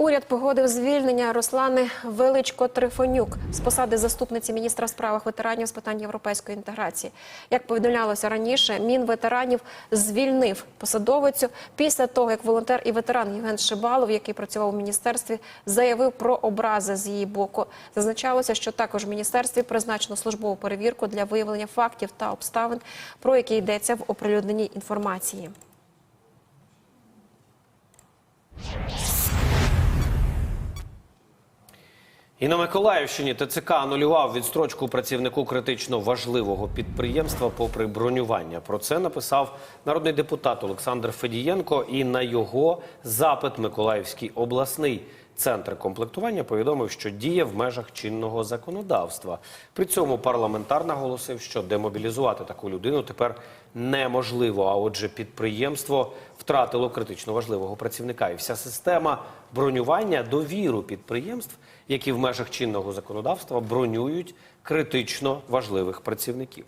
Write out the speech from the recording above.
Уряд погодив звільнення Руслани Величко Трифонюк з посади заступниці міністра справах ветеранів з питань європейської інтеграції. Як повідомлялося раніше, мінветеранів звільнив посадовицю після того, як волонтер і ветеран Євген Шибалов, який працював у міністерстві, заявив про образи з її боку. Зазначалося, що також в міністерстві призначено службову перевірку для виявлення фактів та обставин, про які йдеться в оприлюдненій інформації. І на Миколаївщині ТЦК анулював відстрочку працівнику критично важливого підприємства попри бронювання. Про це написав народний депутат Олександр Федієнко. І на його запит Миколаївський обласний центр комплектування повідомив, що діє в межах чинного законодавства. При цьому парламентар наголосив, що демобілізувати таку людину тепер неможливо. А отже, підприємство втратило критично важливого працівника, і вся система бронювання довіру підприємств, які в межах чинного законодавства бронюють критично важливих працівників.